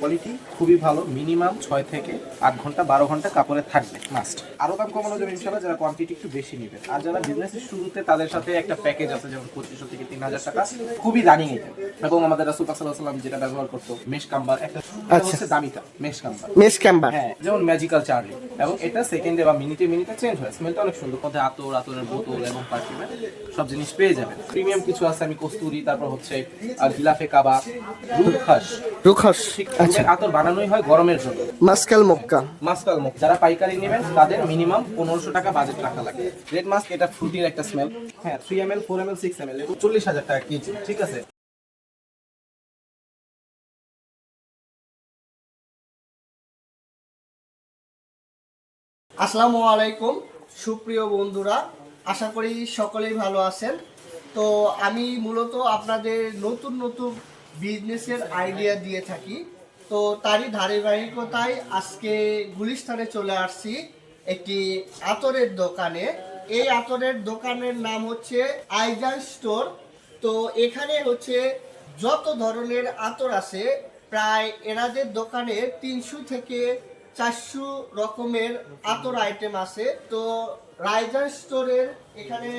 Quality খুবই ভালো minimum ছয় থেকে আট ঘণ্টা বারো ঘণ্টা কাপড়ে থাকবে মাস্ট আরও দাম কমানো যাবে ইনশাল্লাহ যারা কোয়ান্টিটি একটু বেশি নেবে আর যারা বিজনেসের শুরুতে তাদের সাথে একটা প্যাকেজ আছে যেমন পঁচিশশো থেকে তিন হাজার টাকা খুবই রানিং এটা। এবং আমাদের রাসুল সাল্লাম যেটা ব্যবহার করতো মেশ কাম্বার একটা আচ্ছা। হচ্ছে দামিটা মেশ কাম্বার মেস ক্যাম্বার হ্যাঁ যেমন ম্যাজিক্যাল চার্লি এবং এটা সেকেন্ডে বা মিনিটে মিনিটে চেঞ্জ হয় স্মেলটা অনেক সুন্দর মধ্যে আতর আতরের বোতল এবং পারফিউমের সব জিনিস পেয়ে যাবেন। প্রিমিয়াম কিছু আছে আমি কস্তুরি তারপর হচ্ছে আর গিলাফে কাবা রুখাস। রুখস ঠিক আচ্ছা। আতর বানানোই হয় গরমের জন্য। মাস্কাল মক্কা। মাস্কাল মুখ যারা পাইকারি নেবেন তাদের মিনিমাম পনেরোশো টাকা বাজেট রাখা লাগে। রেড মাস্ক এটা ফ্রুটির একটা স্মেল হ্যাঁ three M L four M L six M L চল্লিশ হাজার টাকা কেজি ঠিক আছে? আসসালামু আলাইকুম সুপ্রিয় বন্ধুরা। আশা করি সকলেই ভালো আছেন। তো আমি মূলত আপনাদের নতুন নতুন বিজনেসের আইডিয়া দিয়ে থাকি। তো তারই ধারাবাহিকতায় আজকে গুলিস্তানে চলে আসছি একটি আতরের দোকানে। এই আতরের দোকানের নাম হচ্ছে আইজান স্টোর। তো এখানে হচ্ছে যত ধরনের আতর আছে, প্রায় এনাদের দোকানে তিনশো থেকে চারশো রকমের আতর আইটেম আছে। তো রাইজার স্টোরের এখানে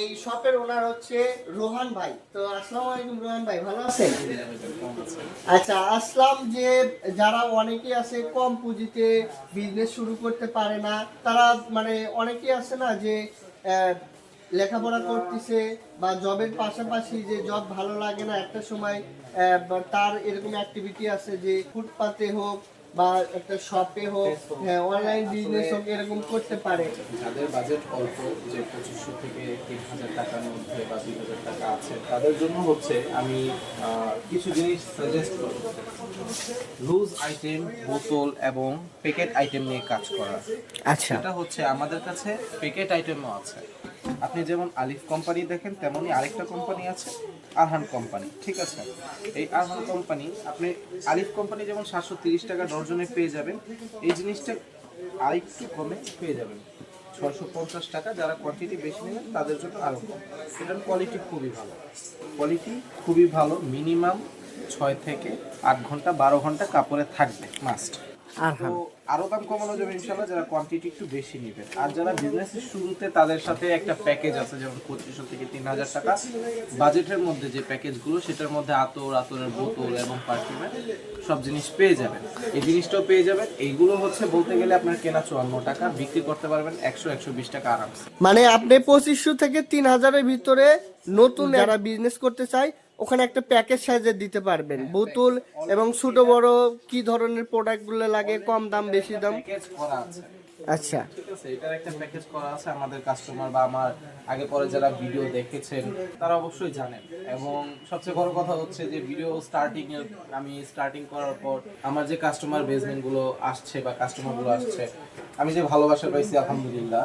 এই শপের ওনার হচ্ছে রোহান ভাই। তো আসসালামু আলাইকুম রোহান ভাই, ভালো আছেন? আচ্ছা আসলাম যে যারা অনেকেই আছে কম পুঁজিতে বিজনেস শুরু করতে পারে না, তারা মানে অনেকেই আছে না যে লেখাপড়া করতেছে বা জবের পাশাপাশি যে জব ভালো লাগে না, একটা সময় তার এরকম অ্যাক্টিভিটি আছে যে ফুটপাতে হোক বা একটা শপে হোক হ্যাঁ অনলাইন বিজনেস হোক, এরকম করতে পারে। যাদের বাজেট অল্প, যে পঁচিশশো থেকে তিন হাজার টাকার মধ্যে বা দুই হাজার টাকা আছে, তাদের জন্য হচ্ছে আমি কিছু জিনিস সাজেস্ট করব। লুজ আইটেম বোতল এবং প্যাকেট আইটেম নিয়ে কাজ করা। আচ্ছা। এটা হচ্ছে আমাদের কাছে প্যাকেট আইটেমও আছে। আপনি যেমন আলিফ কোম্পানি দেখেন তেমনই আরেকটা কোম্পানি আছে আরহান কোম্পানি ঠিক আছে? এই আরহান কোম্পানি আপনি আলিফ কোম্পানি যেমন সাতশো তিরিশ টাকা ডর্জনে পেয়ে যাবেন এই জিনিসটা আরেকটু কমে পেয়ে যাবেন। ছশো পঞ্চাশ টাকা যারা কোয়ান্টিটি বেশি নেবেন তাদের জন্য আরও কম। এটার কোয়ালিটি খুবই ভালো। কোয়ালিটি খুবই ভালো মিনিমাম ছয় থেকে আট ঘণ্টা বারো ঘণ্টা কাপড়ে থাকবে মাস্ট তো আরও দাম কমানো যাবে ইনশাল্লাহ যারা কোয়ান্টিটি একটু বেশি নেবে আর যারা বিজনেসের শুরুতে তাদের সাথে একটা প্যাকেজ আছে যেমন পঁচিশশো থেকে তিন হাজার টাকা। বাজেটের মধ্যে যে প্যাকেজগুলো সেটার মধ্যে আতর আতরের বোতল এবং পারফিউমের সব জিনিস পেয়ে যাবেন। এই জিনিসটাও পেয়ে যাবেন। এইগুলো হচ্ছে বলতে গেলে আপনার কেনা চুয়ান্ন টাকা বিক্রি করতে পারবেন একশো একশো বিশ টাকা আরামসে। মানে আপনি পঁচিশশো থেকে তিন হাজারের ভিতরে নতুন যারা বিজনেস করতে চায় ওখানে একটা প্যাকেজ সাইজে দিতে পারবেন। বোতল এবং ছোট বড় কি ধরনের প্রোডাক্টগুলো লাগে কম দাম বেশি দাম? আচ্ছা। ঠিক আছে এটার একটা প্যাকেজ করা আছে আমাদের কাস্টমার বা আমার আগে পরে যারা ভিডিও দেখেছেন তারা অবশ্যই জানেন। এবং সবচেয়ে বড় কথা হচ্ছে যে ভিডিও স্টার্টিং এর আমি স্টার্টিং করার পর আমার যে কাস্টমার বেসমেন্টগুলো আসছে বা কাস্টমারগুলো আসছে আমি যে ভালোবাসা পাইছি আলহামদুলিল্লাহ।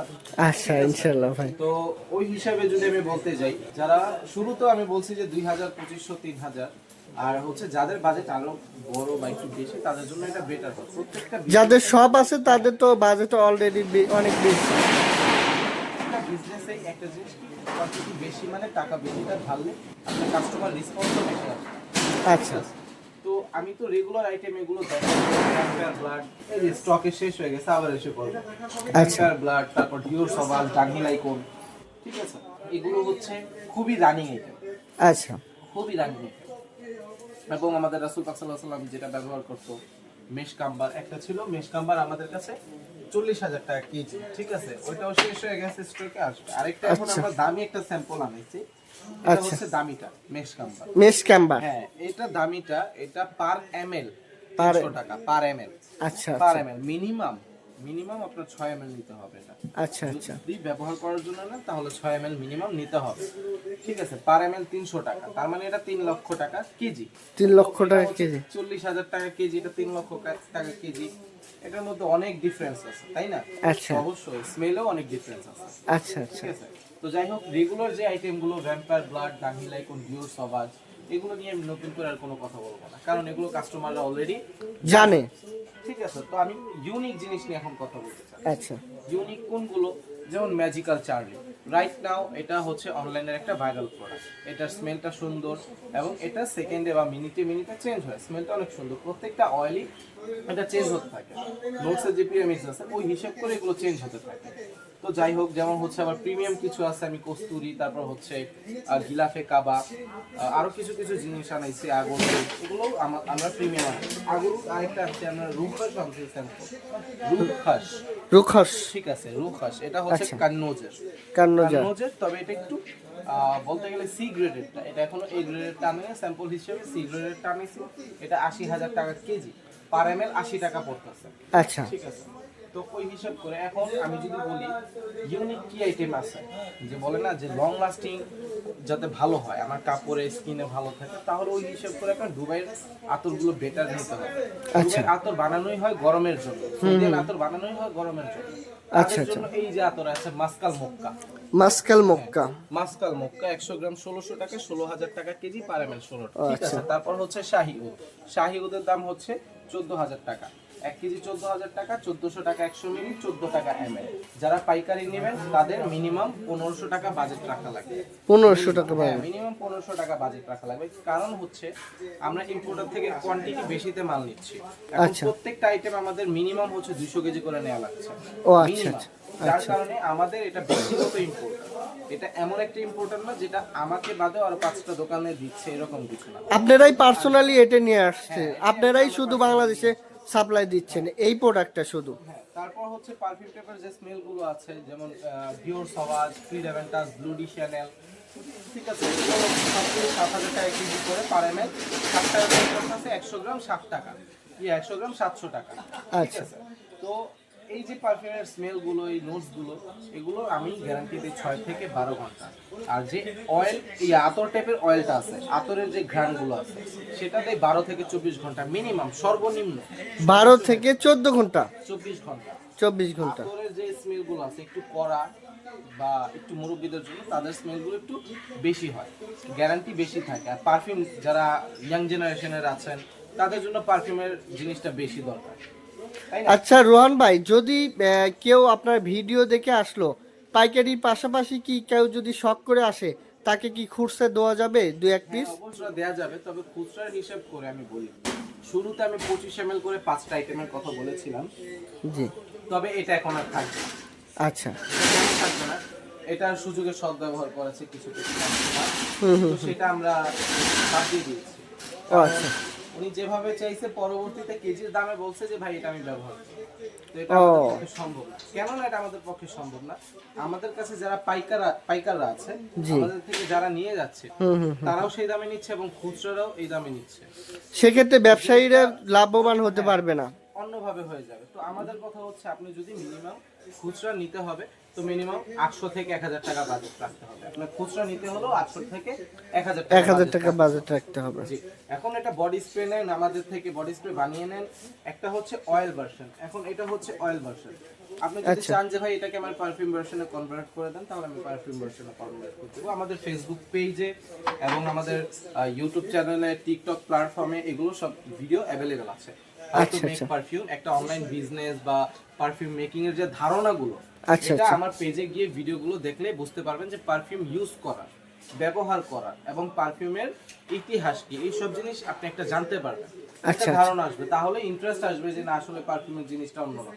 আচ্ছা ইনশাল্লাহ ভাই। তো ওই হিসাবে যদি আমি বলতে যাই যারা শুরুতেও আমি বলছি যে দুই হাজার পঁচিশশো তিন হাজার আর হচ্ছে যাদের বাজেট আরও বড় বা একটু বেশি তাদের জন্য এটা বেটার প্রত্যেকটা যাদের শপ আছে তাদের তো বাজেট অলরেডি অনেক বেশি। বিজনেসে একটা জিনিস কোয়ান্টিটি বেশি মানে টাকা বেশিটা ঢাললে আপনার কাস্টমার রেসপন্সও আসবে আচ্ছা। তো আমি তো রেগুলার আইটেম এগুলো দেখাই ব্লাড স্টকে শেষ হয়ে গেছে আবার এসে পড়বে। আচ্ছা। ব্লাড তারপর ডিওর সবাল ডাঙ্গিল আইকন ঠিক আছে? এগুলো হচ্ছে খুবই রানিং আইটেম আচ্ছা। খুবই রানিং আইটেম এবং আমাদের রাসুল পাক সাল্লাহ সাল্লাম যেটা ব্যবহার করতো মেশ কাম্বার। একটা ছিল মেশ কাম্বার আমাদের কাছে চল্লিশ হাজার টাকা কেজি ঠিক আছে? ওইটাও শেষ হয়ে গেছে স্টকে আসবে আরেকটা এখন আচ্ছা। আমরা দামি একটা স্যাম্পল আনাইছি এটা আচ্ছা। হচ্ছে দামিটা মেশ কাম্বার। মেস ক্যাম্বার হ্যাঁ এটা দামিটা এটা পার এম এল Per- টাকা পার এম এল আচ্ছা পার আচ্ছা। এম এল মিনিমাম মিনিমাম আপনার ছয় এম এল নিতে হবে এটা। আচ্ছা আচ্ছা। যদি ব্যবহার করার জন্য না তাহলে ছয় এম মিনিমাম নিতে হবে। ঠিক আছে পার এল তিনশো টাকা। তার মানে এটা তিন লক্ষ টাকা কেজি। তিন লক্ষ টাকা কেজি। চল্লিশ হাজার টাকা কেজি এটা তিন লক্ষ টাকা কেজি। এটার মধ্যে অনেক ডিফারেন্স আছে তাই না? আচ্ছা। অবশ্যই স্মেলেও অনেক ডিফারেন্স আছে। আচ্ছা আচ্ছা। তো যাই হোক রেগুলার যে আইটেমগুলো ভ্যাম্পায়ার ব্লাড ডাঙ্গিলাইকন ডিওর সবাজ এগুলো নিয়ে আমি নতুন করে আর কোনো কথা বলব না। কারণ এগুলো কাস্টমাররা অলরেডি জানে। ঠিক আছে তো আমি ইউনিক জিনিস নিয়ে এখন কথা বলতে চাই। আচ্ছা। ইউনিক কোনগুলো? যেমন ম্যাজিক্যাল চার্লি রাইট নাও এটা হচ্ছে অনলাইনের একটা ভাইরাল প্রোডাক্ট এটার স্মেলটা সুন্দর এবং এটা সেকেন্ডে বা মিনিটে মিনিটে চেঞ্জ হয়। স্মেলটা অনেক সুন্দর। প্রত্যেকটা অয়েলই এটা চেঞ্জ হতে থাকে। নোটসের যে পিরামিডস আছে ওই হিসাব করে এগুলো চেঞ্জ হতে থাকে। তো যাই হোক যেমন হচ্ছে আবার প্রিমিয়াম কিছু আছে আমি কস্তুরি তারপর হচ্ছে গিলাফে কাবা আহ, আরও কিছু কিছু জিনিস আনাইছি আগর এগুলো আমরা প্রিমিয়াম আনি আগর আরেকটা আছে আমরা রুখাস আনছি রুখাস। রুখস। ঠিক আছে রুখাস। এটা হচ্ছে আচ্ছা। কান্নোজের। কান্নোজের। তবে এটা একটু বলতে গেলে সি গ্রেডেরটা এটা এখনও এ গ্রেডেরটা আমি স্যাম্পল হিসেবে সি গ্রেডেরটা আনিছি। এটা আশি হাজার টাকা কেজি। পার এম এল আশি টাকা পড়তেছে। আচ্ছা। ঠিক আছে। তো ওই হিসাব করে এখন আমি যদি বলি ইউনিক কি আইটেম আছে? যে বলে না যে লং লাস্টিং যাতে ভালো হয় আমার কাপড়ে স্কিনে ভালো থাকে তাহলে ওই হিসাব করে আপনার দুবাইয়ের আতরগুলো বেটার নিতে হবে। আচ্ছা। আতর বানানোই হয় গরমের জন্য। আতর বানানোই হয় গরমের জন্য। আচ্ছা, জন্য এই যে আতর আছে মাসকাল মক্কা। মাসকাল মক্কা। মাসকাল মক্কা একশো গ্রাম ষোলোশো টাকা ষোলো হাজার টাকা কেজি পার এম এল ষোলো। ঠিক আচ্ছা। আছে তারপর হচ্ছে শাহি উদ শাহি উদের দাম হচ্ছে চোদ্দ হাজার টাকা। এক কেজি চোদ্দ হাজার টাকা চোদ্দশো টাকা একশো মিলি চোদ্দ টাকা এম যারা পাইকারি নেবেন তাদের মিনিমাম পনেরোশো টাকা বাজেট রাখা লাগবে। পনেরোশো টাকা হ্যাঁ মিনিমাম পনেরোশো টাকা বাজেট রাখা লাগবে। কারণ হচ্ছে আমরা ইম্পোর্টার থেকে কোয়ান্টিটি বেশিতে মাল নিচ্ছি। আচ্ছা। প্রত্যেকটা আইটেম আমাদের মিনিমাম হচ্ছে দুইশো কেজি করে নেওয়া লাগছে। ও, আচ্ছা, আচ্ছা, যার। কারণে আমাদের এটা ব্যক্তিগত ইম্পোর্টার এটা এমন একটা ইম্পোর্টার না যেটা আমাকে বাদে আর পাঁচটা দোকানে দিচ্ছে এরকম কিছু না। আপনারাই পার্সোনালি এটা নিয়ে আসছে। আপনারাই শুধু বাংলাদেশে সাপ্লাই দিচ্ছেন এই প্রোডাক্টটা শুধু? হ্যাঁ তারপর হচ্ছে পারফিউম টেপের যে স্মেলগুলো আছে যেমন ডিওর সওয়াজ ফ্রি লেভেন্টাস ব্লুডি শ্যানেল ঠিক আছে সাত হাজার টাকা কেজি করে পার এম এল ষাট টাকা আছে একশো গ্রাম ষাট টাকা। ইয়ে একশো গ্রাম সাতশো টাকা। আচ্ছা। তো এই যে পারফিউমের স্মেলগুলো এই নোটসগুলো এগুলো আমি গ্যারান্টি দিই ছয় থেকে বারো ঘণ্টা। আর যে অয়েল এই আতর টাইপের অয়েলটা আছে আতরের যে ঘ্রাণগুলো আছে সেটা দেয় বারো থেকে চব্বিশ ঘণ্টা মিনিমাম সর্বনিম্ন। বারো থেকে চোদ্দ ঘণ্টা। চব্বিশ ঘণ্টা। চব্বিশ ঘণ্টা। আতরের যে স্মেলগুলো আছে একটু কড়া বা একটু মুরব্বীদের জন্য তাদের স্মেলগুলো একটু বেশি হয়। গ্যারান্টি বেশি থাকে। আর পারফিউম যারা ইয়াং জেনারেশনের আছেন তাদের জন্য পারফিউমের জিনিসটা বেশি দরকার। আচ্ছা রোহান ভাই যদি কেউ আপনার ভিডিও দেখে আসলো পাইকারির পাশাপাশি কি কেউ যদি শখ করে আসে তাকে কি খুরসে দেওয়া যাবে দু এক পিস খুচরা দেওয়া যাবে তবে খুচরার হিসাব করে আমি বলি। শুরুতে আমি পঁচিশ এম করে পাঁচটা আইটেমের কথা বলেছিলাম। জি। তবে এটা এখন আর থাকবে আচ্ছা। এটা থাকবে না। এটার সুযোগে সদ্ব্যবহার করেছে কিছু কিছু হুম হুম সেটা আমরা বাদ দিয়ে দিয়েছি। আচ্ছা। উনি যেভাবে চাইছে পরবর্তীতে কেজির দামে বলছে যে ভাই এটা আমি ব্যবহার তো এটা আমাদের পক্ষে সম্ভব না। কেন না এটা আমাদের পক্ষে সম্ভব না। আমাদের কাছে যারা পাইকার পাইকাররা আছে আমাদের থেকে যারা নিয়ে যাচ্ছে তারাও সেই দামে নিচ্ছে এবং খুচরারাও এই দামে নিচ্ছে। সেক্ষেত্রে ব্যবসায়ীরা লাভবান হতে পারবে না। অন্যভাবে হয়ে যাবে। তো আমাদের কথা হচ্ছে আপনি যদি মিনিমাম খুচরা নিতে হবে তো মিনিমাম আটশো থেকে এক হাজার টাকা বাজেট রাখতে হবে। আপনার খুচরা নিতে হলেও আটশো থেকে এক হাজার এক হাজার টাকা বাজেট রাখতে হবে। জি। এখন এটা বডি স্প্রে নেন আমাদের থেকে বডি স্প্রে বানিয়ে নেন। একটা হচ্ছে অয়েল ভার্সন এখন এটা হচ্ছে অয়েল ভার্সন আপনি যদি আচ্ছা। চান যে ভাই এটাকে আমার পারফিউম ভার্সনে কনভার্ট করে দেন তাহলে আমি পারফিউম ভার্সনে কনভার্ট করে দেবো আমাদের ফেসবুক পেজে এবং আমাদের ইউটিউব চ্যানেলে টিকটক প্ল্যাটফর্মে এগুলো সব ভিডিও অ্যাভেলেবেল আছে। আচ্ছা, আচ্ছা। পারফিউম একটা অনলাইন বিজনেস বা পারফিউম মেকিং এর যে ধারণাগুলো আচ্ছা, এটা আচ্ছা। আমার পেজে গিয়ে ভিডিওগুলো দেখলে বুঝতে পারবেন যে পারফিউম ইউজ করা ব্যবহার করা এবং পারফিউমের ইতিহাস কি এইসব জিনিস আপনি একটা জানতে পারবেন। আচ্ছা, আচ্ছা। ধারণা আসবে তাহলে ইন্টারেস্ট আসবে যে না আসলে পারফিউমের জিনিসটা অন্যরকম।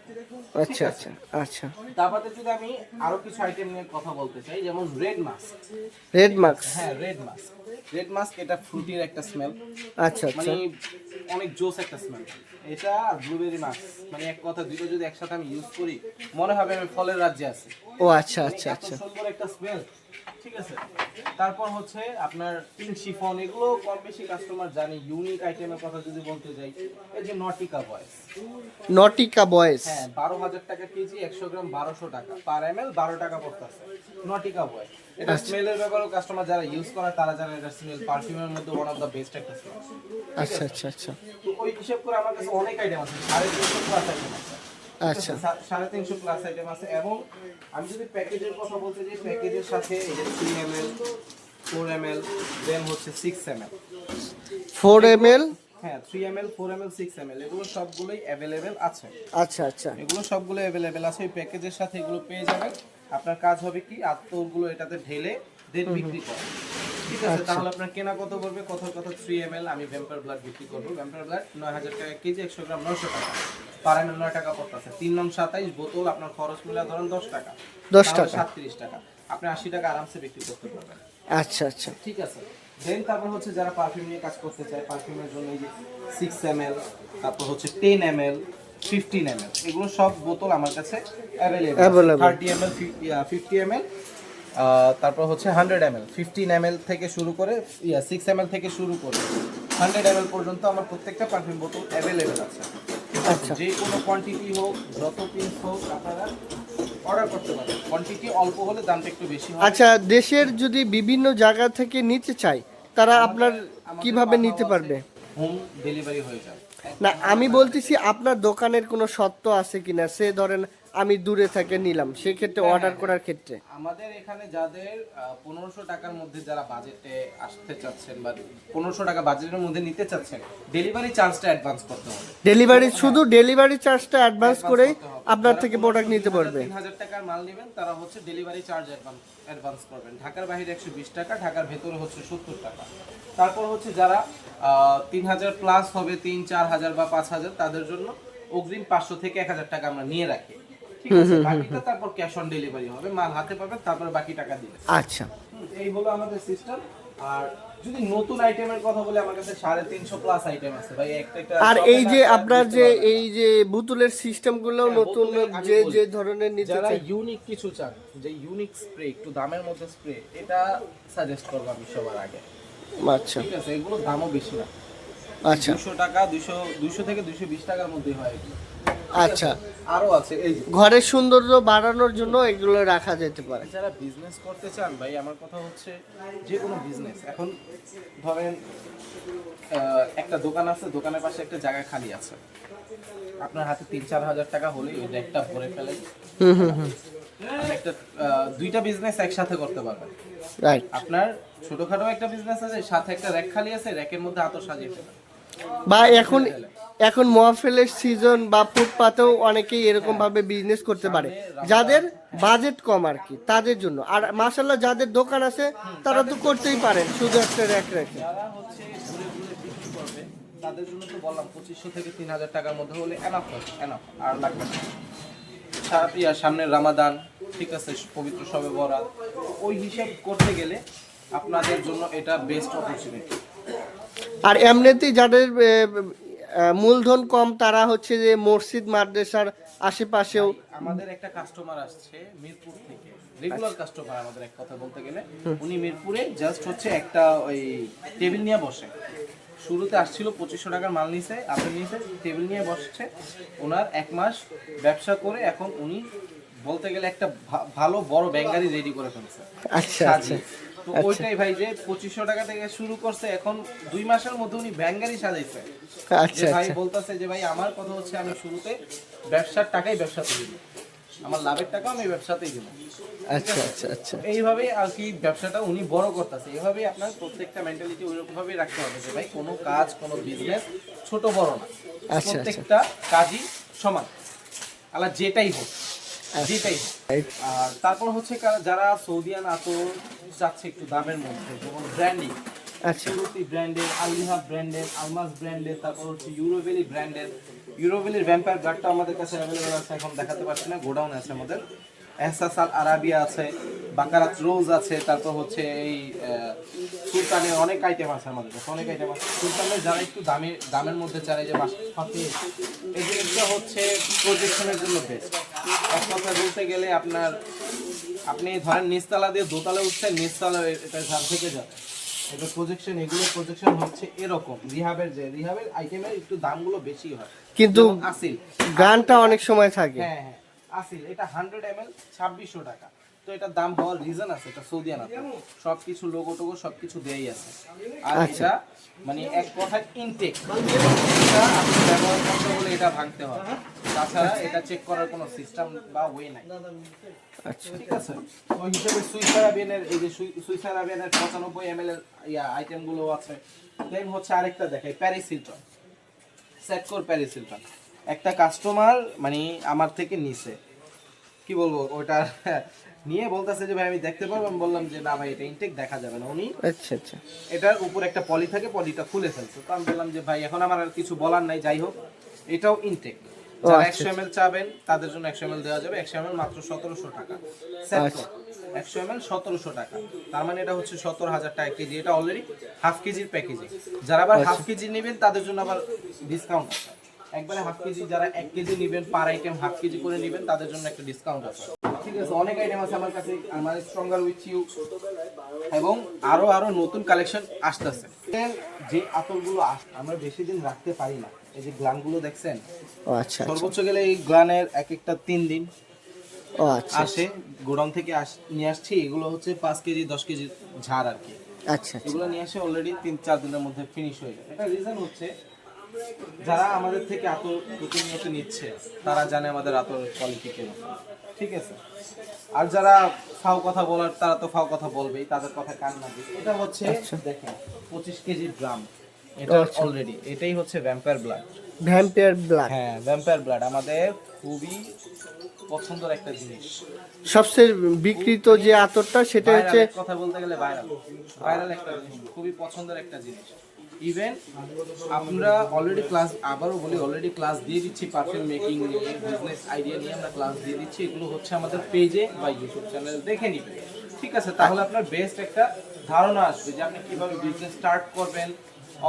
আচ্ছা আচ্ছা আচ্ছা। তারপরে যদি আমি আরও কিছু আইটেম নিয়ে কথা বলতে চাই যেমন রেড মাস্ক রেড মার্কস হ্যাঁ রেড মাস্ক রেড মাস্ক এটা ফ্রুটির একটা স্মেল আচ্ছা আচ্ছা। মানে অনেক জোস একটা স্মেল এটা আর ব্লুবেরি মাস্ক মানে এক কথা দুটো যদি একসাথে আমি ইউজ করি মনে হবে আমি ফলের রাজ্যে আছি। ও আচ্ছা আচ্ছা আচ্ছা। সুন্দর একটা স্মেল ঠিক আছে? তারপর হচ্ছে আপনার পিঙ্ক শিফন এগুলো কম বেশি কাস্টমার জানে ইউনিক আইটেমের কথা যদি বলতে যাই এই যে নটিকা বয়েস নটিকা বয়েস হ্যাঁ বারো হাজার টাকা কেজি একশো গ্রাম বারোশো টাকা। পার এম এল বারো টাকা পড়তেছে। নটিকা বয়েস এটা। স্মেলের ব্যাপারেও কাস্টমার যারা ইউজ করে তারা জানে এটা স্মেল পারফিউমের মধ্যে ওয়ান অফ দ্য বেস্ট একটা স্মেল আচ্ছা আচ্ছা আচ্ছা। তো ওই হিসেব করে আমার কাছে অনেক আইটেম আছে সাড়ে তিনশো প্লাস আইটেম আছে। আচ্ছা। সাড়ে তিনশো প্লাস আইটেম আছে এবং আমি যদি প্যাকেজের কথা বলতে যাই প্যাকেজের সাথে এই যে three M L four M L then হচ্ছে six M L four M L হ্যাঁ three M L four M L six M L এগুলো সবগুলোই অ্যাভেলেবেল আছে। আচ্ছা আচ্ছা। এগুলো সবগুলো অ্যাভেলেবেল আছে ওই প্যাকেজের সাথে এগুলো পেয়ে যাবেন। আপনার কাজ হবে কি? আত্মগুলো এটাতে ঢেলে দেন বিক্রি করা। ঠিক আছে আচ্ছা। তাহলে আপনার কেনা কত পড়বে? কত কত থ্রি এম এল আমি ভ্যাম্পার ব্লাড বিক্রি করব। ভ্যাম্পার ব্লাড নয় হাজার টাকা কেজি একশো গ্রাম নয়শো টাকা। পার এম এল নয় টাকা পড়তেছে। তিন নং সাতাইশ বোতল আপনার খরচ মিলা ধরেন দশ টাকা। 10 টাকা। সাতত্রিশ টাকা। আপনি আশি টাকা আরামসে বিক্রি করতে পারবেন। আচ্ছা আচ্ছা। ঠিক আছে। দেন তারপর হচ্ছে যারা পারফিউম নিয়ে কাজ করতে চায় পারফিউমের জন্য এই যে সিক্স এম এল তারপর হচ্ছে ten M L fifteen M এগুলো সব বোতল আমার কাছে available. Thirty M L fifty M L তারপর হচ্ছে hundred M L fifteen M L থেকে শুরু করে ইয়া সিক্স এম এল থেকে শুরু করে হান্ড্রেড এম এল পর্যন্ত আমার প্রত্যেকটা পারফিউম বোতল অ্যাভেলেবেল আছে। আচ্ছা। যে কোনো কোয়ান্টিটি হোক যত পিস হোক আপনারা অর্ডার করতে পারেন। কোয়ান্টিটি অল্প হলে দামটা একটু বেশি হয়। আচ্ছা দেশের যদি বিভিন্ন জায়গা থেকে নিতে চাই তারা আপনার কীভাবে নিতে পারবে? হোম ডেলিভারি হয়ে যাবে না আমি বলতেছি আপনার দোকানের কোনো সত্য আছে কিনা? সে ধরেন আমি দূরে থেকে নিলাম সেক্ষেত্রে হ্যাঁ, অর্ডার হ্যাঁ। করার ক্ষেত্রে। আমাদের এখানে যাদের পনেরোশো টাকার মধ্যে যারা বাজেটে আসতে চাচ্ছেন বা পনেরোশো টাকা বাজেটের মধ্যে নিতে চাচ্ছেন ডেলিভারি চার্জটা অ্যাডভান্স করতে হবে। ডেলিভারি শুধু ডেলিভারি চার্জটা অ্যাডভান্স করেই আপনার থেকে প্রোডাক্ট নিতে পারবে। তিন হাজার টাকার মাল নেবেন তারা হচ্ছে ডেলিভারি চার্জ অ্যাডভান্স করবেন। ঢাকার বাইরে একশো বিশ টাকা ঢাকার ভেতরে হচ্ছে সত্তর টাকা। তারপর হচ্ছে যারা তিন হাজার প্লাস হবে তিন চার হাজার বা পাঁচ হাজার তাদের জন্য অগ্রিম পাঁচশো থেকে এক হাজার টাকা আমরা নিয়ে রাখি। ঠিক আছে বাকিটা তারপর ক্যাশ অন ডেলিভারি হবে মাল হাতে পাবেন তারপর বাকি টাকা দিবেন আচ্ছা। এই হলো আমাদের সিস্টেম আর যদি নতুন আইটেমের কথা বলে আমার কাছে সাড়ে তিনশো প্লাস আইটেম আছে। ভাই একটা একটা আর এই যে আপনার যে এই যে বুতুলের সিস্টেমগুলো হ্যাঁ, নতুন যে যে ধরনের নিতে যারা ইউনিক কিছু চান যে ইউনিক স্প্রে একটু দামের মধ্যে স্প্রে এটা সাজেস্ট করব আমি সবার আগে। আচ্ছা। ঠিক আছে এগুলো দামও বেশি না। আচ্ছা। দুশো টাকা দুশো দুশো থেকে দুশো বিশ টাকার মধ্যে হয় এগুলো। আচ্ছা। আরও আছে এই ঘরের সৌন্দর্য বাড়ানোর জন্য এগুলো রাখা যেতে পারে। যারা বিজনেস করতে চান ভাই আমার কথা হচ্ছে যে কোনো বিজনেস এখন ধরেন একটা দোকান আছে দোকানের পাশে একটা জায়গা খালি আছে। আপনার হাতে তিন চার হাজার টাকা হলেই ওই একটা ভরে ফেলে হুম হুম হুম। একটা দুইটা বিজনেস একসাথে করতে পারবেন। রাইট আপনার ছোটখাটো একটা বিজনেস আছে সাথে একটা র্যাক খালি আছে র্যাকের মধ্যে আতর সাজিয়ে ফেলেন বা এখন এখন মহাফেলের সিজন বা ফুটপাতেও অনেকেই এরকম ভাবে বিজনেস করতে পারে। যাদের বাজেট কম আর কি তাদের জন্য। আর মাসাল্লাহ যাদের দোকান আছে তারা তো করতেই পারেন শুধু একটা র্যাক রেখে। যারা হচ্ছে ঘুরে ঘুরে বিক্রি করবে তাদের জন্য তো বললাম পঁচিশশো থেকে তিন হাজার টাকার মধ্যে হলে এনাফ হবে এনাফ আর লাগবে না। সা- সামনের রামাদান ঠিক আছে পবিত্র সবে বরাত। ওই হিসাব করতে গেলে আপনাদের জন্য এটা বেস্ট অপরচুনিটি আর এমনিতেই যাদের মূলধন কম তারা হচ্ছে যে মসজিদ মাদ্রাসার আশেপাশেও আমাদের একটা কাস্টমার আসছে মিরপুর থেকে। রেগুলার কাস্টমার আমাদের এক কথা বলতে গেলে। উনি মিরপুরে জাস্ট হচ্ছে একটা ওই টেবিল নিয়ে বসে। শুরুতে আসছিল পঁচিশশো টাকার মাল নিছে আপনি নিয়েছে টেবিল নিয়ে বসছে। ওনার এক মাস ব্যবসা করে এখন উনি বলতে গেলে একটা ভালো বড় ব্যাংকারি রেডি করে ফেলছে। আচ্ছা আচ্ছা। তো ওইটাই ভাই যে পঁচিশশো টাকা থেকে শুরু করছে এখন দুই মাসের মধ্যে উনি ব্যাংকারি সাজাইছে। আচ্ছা ভাই আচ্ছা। বলতেছে যে ভাই আমার কথা হচ্ছে আমি শুরুতে ব্যবসার টাকাই ব্যবসাতে দিব। আমার লাভের টাকা আমি ব্যবসাতেই দিব। আচ্ছা আচ্ছা আচ্ছা। এইভাবেই আর কি ব্যবসাটা উনি বড় করতেছে। এইভাবেই আপনার প্রত্যেকটা মেন্টালিটি ওইরকম ভাবেই রাখতে হবে যে ভাই কোনো কাজ কোনো বিজনেস ছোট বড় না। আচ্ছা। প্রত্যেকটা কাজই সমান। আলা যেটাই হোক। হোক আর তারপর হচ্ছে যারা সৌদিয়ান আতর চাচ্ছে একটু দামের মধ্যে যেমন ব্র্যান্ডিং আচ্ছা। ইউরোপি ব্র্যান্ডের আলিহা ব্র্যান্ডের আলমাস ব্র্যান্ডের তারপর হচ্ছে ইউরোভেলি ব্র্যান্ডের। ইউরোভেলির ভ্যাম্পায়ার গার্ডটা আমাদের কাছে অ্যাভেলেবেল আছে এখন দেখাতে পারছি না গোডাউন আছে আমাদের। এহসাস আল আরাবিয়া আছে বাকারাত রোজ আছে তারপর হচ্ছে এই সুলতানের অনেক আইটেম আছে আমাদের কাছে অনেক আইটেম আছে। সুলতানের যারা একটু দামে দামের মধ্যে চায় যে বাসাতে এই জিনিসটা হচ্ছে প্রজেকশনের জন্য বেস্ট এক কথায় বলতে গেলে আপনার আপনি ধরেন নিচতলা দিয়ে দোতলা উঠছেন নিচতলা এটা ঝাল থেকে যাবে এটা প্রজেকশন এগুলো প্রজেকশন হচ্ছে এরকম। রিহাবের যে রিহাবের আইটেমের একটু দামগুলো বেশি হয়। কিন্তু আসিল। গানটা অনেক সময় থাকে। হ্যাঁ হ্যাঁ। আসিল। এটা হান্ড্রেড এম এল ছাব্বিশশো টাকা। তো এটা দাম হওয়ার রিজন আছে এটা সৌদি আরব। সব কিছু লোগো টোগো সব কিছু দেয়াই আছে। আর আচ্ছা। এটা মানে এক কথায় ইনটেক এটা আপনি ব্যবহার করতে হলে এটা ভাঙতে হবে। তাছাড়া এটা চেক করার কোনো সিস্টেম বা ওয়ে নাই। আচ্ছা। ঠিক আছে? ওই হিসেবে সুইসারাবিয়ানের এই যে সুই- সুইসারাবিয়ানের পঁচানব্বই এম এল এর ইয়া আইটেমগুলো আছে। দেন হচ্ছে আরেকটা দেখাই প্যারিস হিলটন সেট কর প্যারিস হিলটন একটা কাস্টমার মানে আমার থেকে নিছে। কি বলব ওটার নিয়ে বলতেছে যে ভাই আমি দেখতে পারব। আমি বললাম যে না ভাই এটা ইনটেক দেখা যাবে না। উনি আচ্ছা আচ্ছা। এটার উপর একটা পলি থাকে পলিটা খুলে ফেলছে। তো আমি বললাম যে ভাই এখন আমার আর কিছু বলার নাই যাই হোক এটাও ইনটেক যারা আচ্ছা, একশো এম চাবেন তাদের জন্য একশো এম দেওয়া যাবে। একশো এম মাত্র সতেরোশো টাকা। আচ্ছা। একশো এম সতেরোশো টাকা। তার মানে এটা হচ্ছে সত্তর হাজার টাকা কেজি। এটা অলরেডি হাফ কেজির প্যাকেজিং যারা আবার হাফ আচ্ছা। কেজি নেবেন তাদের জন্য আবার ডিসকাউন্ট আছে। একবারে হাফ কেজি যারা এক কেজি নেবেন পার আইটেম হাফ কেজি করে নেবেন তাদের জন্য একটা ডিসকাউন্ট আছে। ঠিক আছে অনেক আইটেম আছে আমার কাছে আমার স্ট্রঙ্গার উইথ ইউ এবং আরও আরও নতুন কালেকশন আসতেছে। যে আতরগুলো আস- আমরা বেশি দিন রাখতে পারি না। এই যে গ্লানগুলো দেখছেন? ও আচ্ছা আচ্ছা। সর্বোচ্চ গেলে এই গ্লানের এক একটা তিন দিন ও আচ্ছা আসে গোডাউন থেকে নিয়ে আসছি। এগুলো হচ্ছে পাঁচ কেজি দশ কেজি ঝাড় আর কি। আচ্ছা আচ্ছা। এগুলো নিয়ে আসে অলরেডি তিন চার দিনের মধ্যে ফিনিশ হয়ে যায়। এটা রিজন হচ্ছে যারা আমাদের থেকে আতর প্রতিনিয়ত নিচ্ছে তারা জানে আমাদের আতর কোয়ালিটি কেমন। ঠিক আছে? আর যারা ফাও কথা বলার তারা তো ফাও কথা বলবেই তাদের কথা কান না এটা হচ্ছে আচ্ছা। দেখেন পঁচিশ কেজি ড্রাম এটা। অলরেডি এটাই হচ্ছে ভ্যাম্পায়ার ব্লাড ভ্যাম্পিয়ার ব্লাড হ্যাঁ ভ্যাম্পায়ার ব্লাড আমাদের খুবই পছন্দের একটা জিনিস। সবচেয়ে বিকৃত যে আতরটা সেটা হচ্ছে কথা বলতে গেলে ভাইরাল ভাইরাল একটা জিনিস খুবই পছন্দের একটা জিনিস। ইভেন আমরা অলরেডি ক্লাস আবারও বলি অলরেডি ক্লাস দিয়ে দিচ্ছি পারফিউম মেকিং নিয়ে বিজনেস আইডিয়া নিয়ে আমরা ক্লাস দিয়ে দিচ্ছি। এগুলো হচ্ছে আমাদের পেজে বা ইউটিউব চ্যানেল দেখে নিবেন ঠিক আছে, তাহলে আপনার বেস্ট একটা ধারণা আসবে যে আপনি কীভাবে বিজনেস স্টার্ট করবেন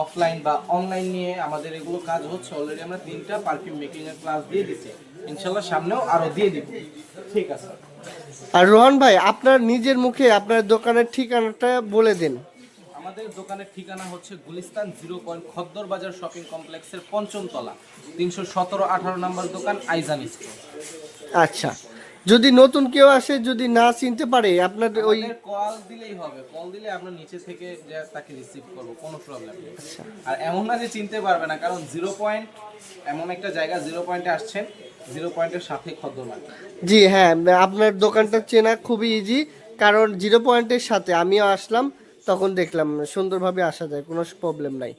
অফলাইন বা অনলাইন নিয়ে আমাদের এগুলো কাজ হচ্ছে। অলরেডি আমরা তিনটা পারফিউম মেকিংয়ের ক্লাস দিয়ে দিচ্ছি। ইনশাল্লাহ সামনেও আরও দিয়ে দিব। ঠিক আছে। আর রোহন ভাই, আপনার নিজের মুখে আপনার দোকানের ঠিকানাটা বলে দিন। আমাদের দোকানের ঠিকানা হচ্ছে গুলিস্তান জিরো পয়েন্ট খদ্দর বাজার শপিং কমপ্লেক্সের পঞ্চম তলা তিনশো সতেরো আঠারো নম্বর দোকান আইজান স্টোর। আচ্ছা যদি নতুন কেউ আসে যদি না চিনতে পারে আপনার ওই কল দিলেই হবে কল দিলে আমরা নিচে থেকে যে তাকে রিসিভ করব কোনো প্রবলেম নেই। আচ্ছা। আর এমন না যে চিনতে পারবে না কারণ জিরো পয়েন্ট এমন একটা জায়গা জিরো পয়েন্টে আসছেন জিরো পয়েন্টের সাথে খদ্দর জি হ্যাঁ আপনার দোকানটা চেনা খুবই ইজি কারণ জিরো পয়েন্টের সাথে আমিও আসলাম তখন দেখলাম সুন্দরভাবে আসা যায় কোনো প্রবলেম নাই।